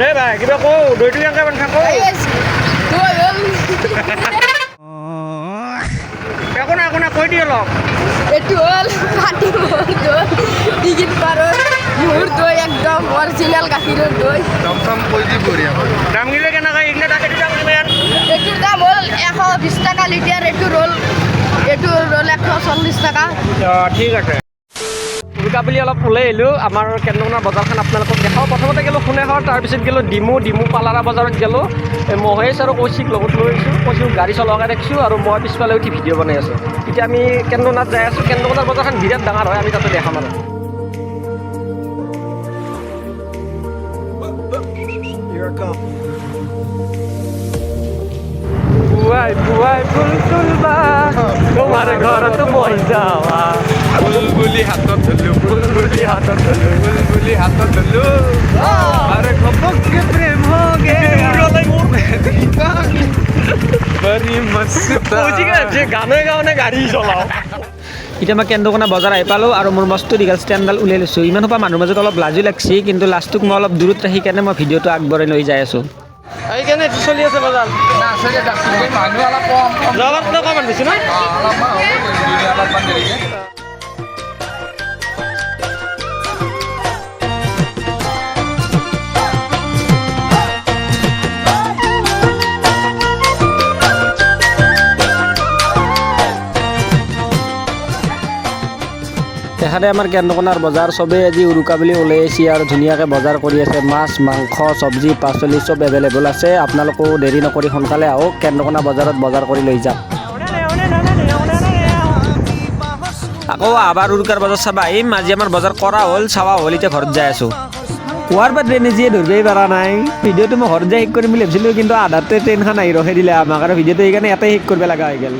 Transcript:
দে ভাই কিবা কওঁ দৈটো কেনেকৈ বান্ধা কওঁ। একো একো কৈ দিয়ে অলপ এইটো হ'ল পাতি মোৰ দৈ। ডিগিত পাৰৰ মোৰ দৈ একদম অৰিজিনেল গাখীৰৰ দৈ। দমদম কৈ দি বঢ়িয়া কেনেকৈ এইগিলা তাকেতো দাম কিমান এইটোৰ দাম হ'ল এশ বিছ টকা লিটাৰ এইটো ৰ'ল এইটো ৰ'ল এশ চল্লিছ টকা। অঁ ঠিক আছে। বুলি অলপ ওলাই আহিলোঁ। আমাৰ কেন্দ্ৰমনা বজাৰখন আপোনালোকক দেখাওঁ। প্ৰথমতে গ'লোঁ সোণেশ্বৰ তাৰপিছত গ'লোঁ ডিমু ডিমু পালাৰা বজাৰত গ'লোঁ। মহেশ আৰু কৌশিক লগত লৈ আহিছোঁ। কৌশিক গাড়ী চলোৱাকৈ দেখিছোঁ আৰু মই পিছফালে উঠি ভিডিঅ' বনাই আছোঁ। এতিয়া আমি কেন্দ্ৰনাথ যাই আছোঁ। কেন্দ্ৰনাথ বজাৰখন বিৰাট ডাঙৰ হয় আমি তাতে দেখাম আৰু। পুৱাই পুৱাই ফুল তুলবা। তোমাৰ ঘৰত মই যাৱা। বুলবুলি হাতত ধৰিলো। হাতত ধৰিলো বুলবুলি হাতত ধৰিলো আৰে ঘপককে প্ৰেম হোগে বড়ি মস্ত যে গানে গানে গাড়ী চলাওঁ এতিয়া মই কেন্দ্ৰকোনা বজাৰ আহি পালোঁ আৰু মোৰ মস্ত দীঘল ষ্টেণ্ডডাল উলিয়াই লৈছোঁ। ইমান সোপা মানুহৰ মাজত অলপ লাজো লাগছি কিন্তু লাষ্টটোক মই অলপ দূৰত ৰাখি কেনে মই ভিডিঅ'টো আগবঢ়াই লৈ যাই আছোঁ। সেইকাৰণে এইটো চলি আছে বজাৰ। অলপ কম কম। বেছি ন? এখানে আমাৰ কেন্দ্ৰকোনাৰ বজাৰ চবেই আজি উৰুকা বুলি ওলাই আহিছে আৰু ধুনীয়াকৈ বজাৰ কৰি আছে। মাছ মাংস চব্জি পাচলি চব এভেইলেবল আছে। আপোনালোকেও দেৰি নকৰি সোনকালে আহক। কেন্দ্ৰকোনা বজাৰত বজাৰ কৰি লৈ যাওক আকৌ আবাৰ উৰুকাৰ বজাৰ চাবা। আহিম আজি আমাৰ বজাৰ কৰা হ'ল চাৱা হ'ল এতিয়া ঘৰত যাই আছোঁ। কোৱাৰ পৰা ট্ৰেইন যিয়ে ধৰিবই পৰা নাই। ভিডিঅ'টো মই ঘৰত যাই শেষ কৰিম বুলি ভাবিছিলোঁ কিন্তু আধাতে ট্ৰেইনখন আহি ৰখাই দিলে আমাক। আৰু ভিডিঅ'টো সেইকাৰণে ইয়াতে শেষ কৰিব লগা হৈ গ'ল।